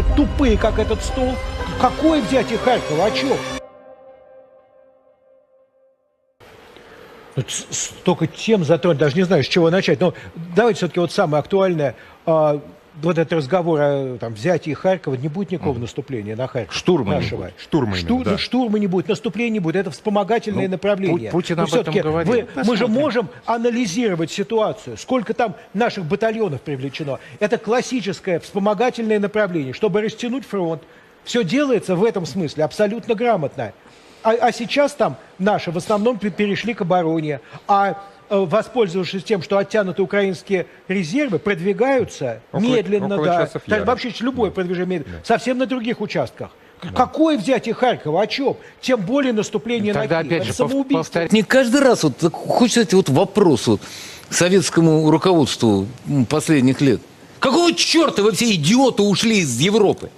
что, тупые, как этот стол? Какое взятие Харькова? О чем? Ну, ц- Столько тем затронуть, даже не знаю, с чего начать. Но давайте все-таки вот самое актуальное. Вот этот разговор о там, взятии Харькова, не будет никакого наступления на Харьков. Штурма не нашего. будет. Штурма именно, Штур- да. Штурма не будет, наступления не будет. Это вспомогательное Ну, направление. Пу- Путин Но об этом говорил. вы- мы же можем анализировать ситуацию. Сколько там наших батальонов привлечено. Это классическое вспомогательное направление, чтобы растянуть фронт. Все делается в этом смысле абсолютно грамотно. А, а сейчас там наши в основном пе- перешли к обороне. А воспользовавшись тем, что оттянуты украинские резервы, продвигаются Около- медленно, около да. часов Так вообще любое продвижение медленно. Совсем на других участках. Какое взятие Харькова? О чем? Тем более наступление Тогда на Киев. опять же самоубийство. Не каждый раз вот хочется эти вот вопрос вот советскому руководству последних лет. Какого черта вы все идиоты ушли из Европы?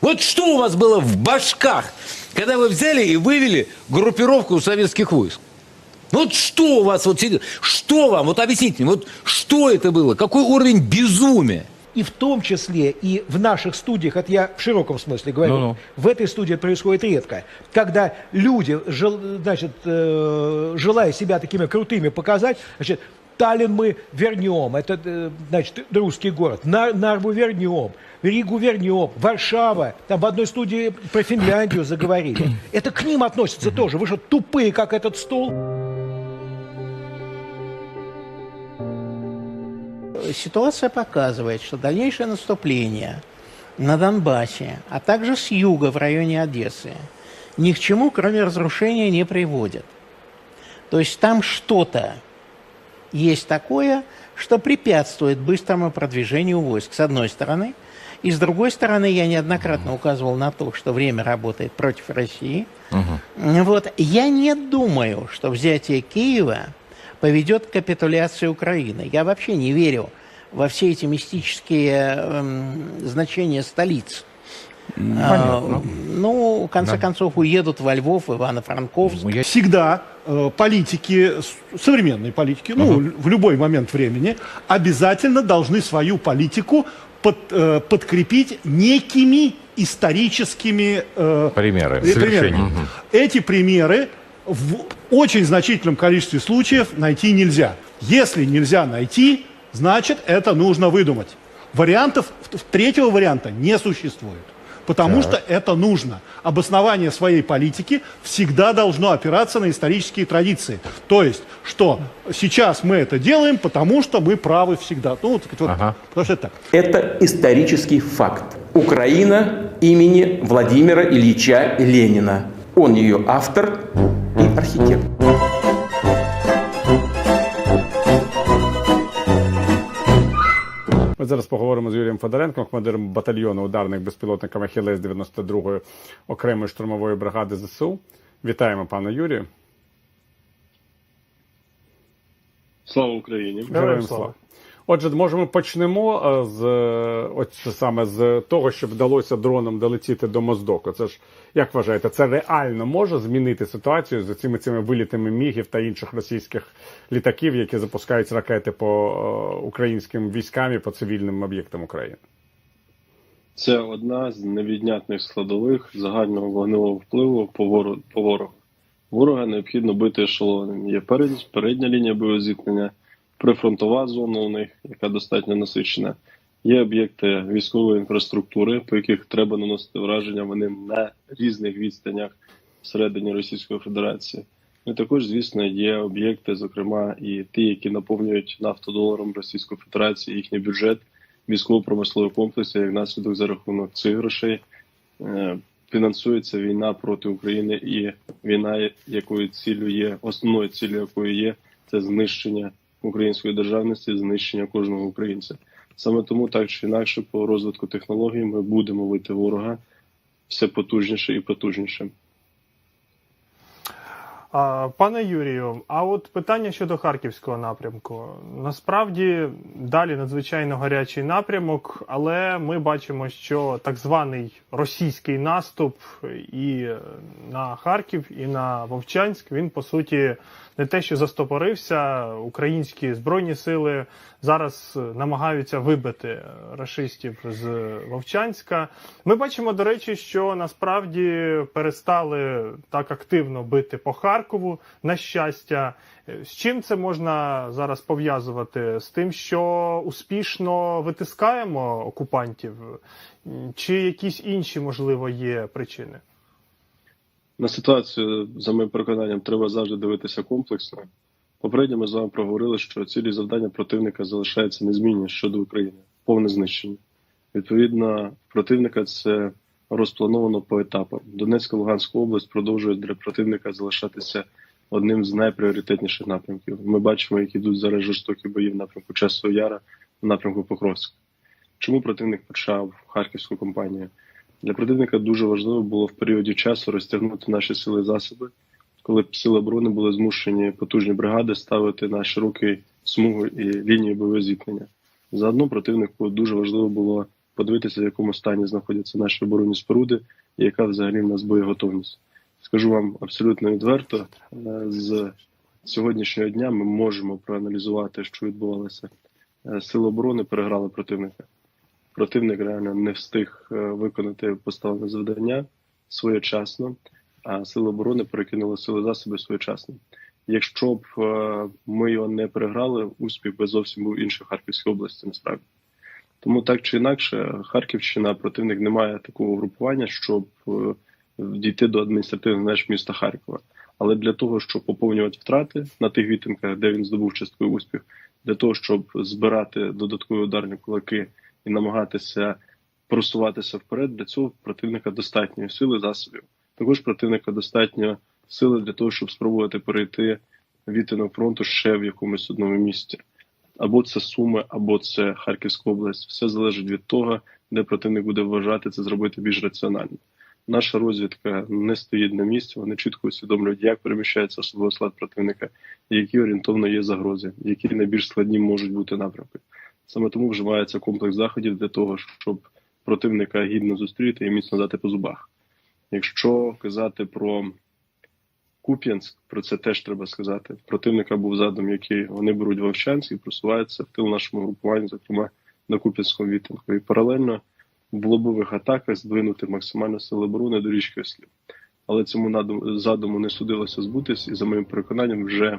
Вот что у вас было в башках, когда вы взяли и вывели группировку советских войск? Вот что у вас вот сидит? Что вам? Вот объясните мне, вот что это было? Какой уровень безумия? И в том числе и в наших студиях, это я в широком смысле говорю, Ну-ну. в этой студии это происходит редко, когда люди, жел- значит, э, желая себя такими крутыми показать, значит, Таллин мы вернем, это, э, значит, русский город, Нар- Нарву вернем, Ригу вернем, Варшава, там в одной студии про Финляндию заговорили. Это к ним относится тоже. Вы что, тупые, как этот стол? Ситуация показывает, что дальнейшее наступление на Донбассе, а также с юга в районе Одессы, ни к чему, кроме разрушения, не приводит. То есть там что-то есть такое, что препятствует быстрому продвижению войск, с одной стороны. И с другой стороны, я неоднократно указывал на то, что время работает против России. Вот. Я не думаю, что взятие Киева поведет к капитуляции Украины. Я вообще не верю во все эти мистические эм, значения столиц. А, ну, в конце концов, уедут во Львов, в Ивано-Франковск. Ну, я- всегда э, политики, современные политики, ну, л- в любой момент времени, обязательно должны свою политику под- э, подкрепить некими историческими э, э, совершений. Мгм. Эти примеры в очень значительном количестве случаев найти нельзя. Если нельзя найти, значит, это нужно выдумать. Вариантов, третьего варианта не существует. Потому что это нужно. Обоснование своей политики всегда должно опираться на исторические традиции. То есть, что сейчас мы это делаем, потому что мы правы всегда. Ну, вот, вот, Ага. потому что это так. Это исторический факт. Украина имени Владимира Ильича Ленина. Он ее автор и архитектор. Ми зараз поговоримо з Юрієм Федоренком, командиром батальйону ударних безпілотників Ахілес 92-ї окремої штурмової бригади ЗСУ. Вітаємо пана Юрію. Слава Україні! Героям слава. Отже, може, ми почнемо з е, це саме з того, що вдалося дроном долетіти до Моздоку. Це ж як вважаєте, це реально може змінити ситуацію з цими цими вилітами мігів та інших російських літаків, які запускають ракети по е, українським військам і по цивільним об'єктам України? Це одна з невіднятних складових загального вогневого впливу по ворогу. Ворога необхідно бити ешелоном. Є перед, передня лінія боєзіткнення, прифронтова зона у них, яка достатньо насичена. Є об'єкти військової інфраструктури, по яких треба наносити враження. Вони на різних відстанях всередині Російської Федерації. І також, звісно, є об'єкти, зокрема, і ті, які наповнюють нафтодоларом Російської Федерації, їхній бюджет військово-промислового комплексу, як наслідок за рахунок цих грошей е, фінансується війна проти України, і війна, якою цілю є, основною цілею якої є, це знищення української державності, знищення кожного українця. Саме тому, так чи інакше, по розвитку технологій ми будемо вити ворога все потужніше і потужніше. Пане Юрію, а от питання щодо харківського напрямку. Насправді далі надзвичайно гарячий напрямок, але ми бачимо, що так званий російський наступ і на Харків, і на Вовчанськ він по суті не те, що застопорився. Українські збройні сили зараз намагаються вибити рашистів з Вовчанська. Ми бачимо, до речі, що насправді перестали так активно бити по Харкову. На щастя, з чим це можна зараз пов'язувати? З тим, що успішно витискаємо окупантів, чи якісь інші можливо є причини? На ситуацію, за моїм переконанням, треба завжди дивитися комплексно. Попередньо ми з вами проговорили, що цілі завдання противника залишаються незмінні щодо України, повне знищення. Відповідно, противника це розплановано по етапам. Донецька Луганська область продовжує для противника залишатися одним з найпріоритетніших напрямків. Ми бачимо, як ідуть зараз жорстокі бої в напрямку Часового Яра, в напрямку Покровська. Чому противник почав харківську кампанію? Для противника дуже важливо було в періоді часу розтягнути наші сили засоби, коли б сили оборони були змушені потужні бригади ставити на широкий смугу і лінію бойового зіткнення. Заодно противнику дуже важливо було подивитися, в якому стані знаходяться наші оборонні споруди і яка взагалі в нас боєготовність. Скажу вам абсолютно відверто, е, з сьогоднішнього дня ми можемо проаналізувати, що відбувалося. Е, Сили оборони переграли противника. Противник реально не встиг е, виконати поставлене завдання своєчасно, а сили оборони перекинули сили засоби своєчасно. Якщо б ми його не переграли, успіх би зовсім був інший в Харківській області, насправді. Тому так чи інакше, Харківщина противник не має такого групування, щоб е, дійти до адміністративних меж міста Харкова. Але для того, щоб поповнювати втрати на тих відтинках, де він здобув частковий успіх, для того, щоб збирати додаткові ударні кулаки і намагатися просуватися вперед, для цього противника достатньо сили засобів. Також противника достатньо сили для того, щоб спробувати перейти відтинок фронту ще в якомусь одному місці. Або це Суми, або це Харківська область. Все залежить від того, де противник буде вважати це зробити більш раціонально. Наша розвідка не стоїть на місці, вони чітко усвідомлюють, як переміщається особовий склад противника, які орієнтовно є загрози, які найбільш складні можуть бути напрямки. Саме тому вживається комплекс заходів для того, щоб противника гідно зустріти і міцно дати по зубах. Якщо казати про Куп'янськ, про це теж треба сказати. Противника був задум, який вони беруть Вовчанськ і просуваються в тил нашому групуванню, зокрема на Куп'янському відтинку. І паралельно в лобових атаках здвинути максимально сили оборони до річки Ослів. Але цьому задуму не судилося збутись, і за моїм переконанням, вже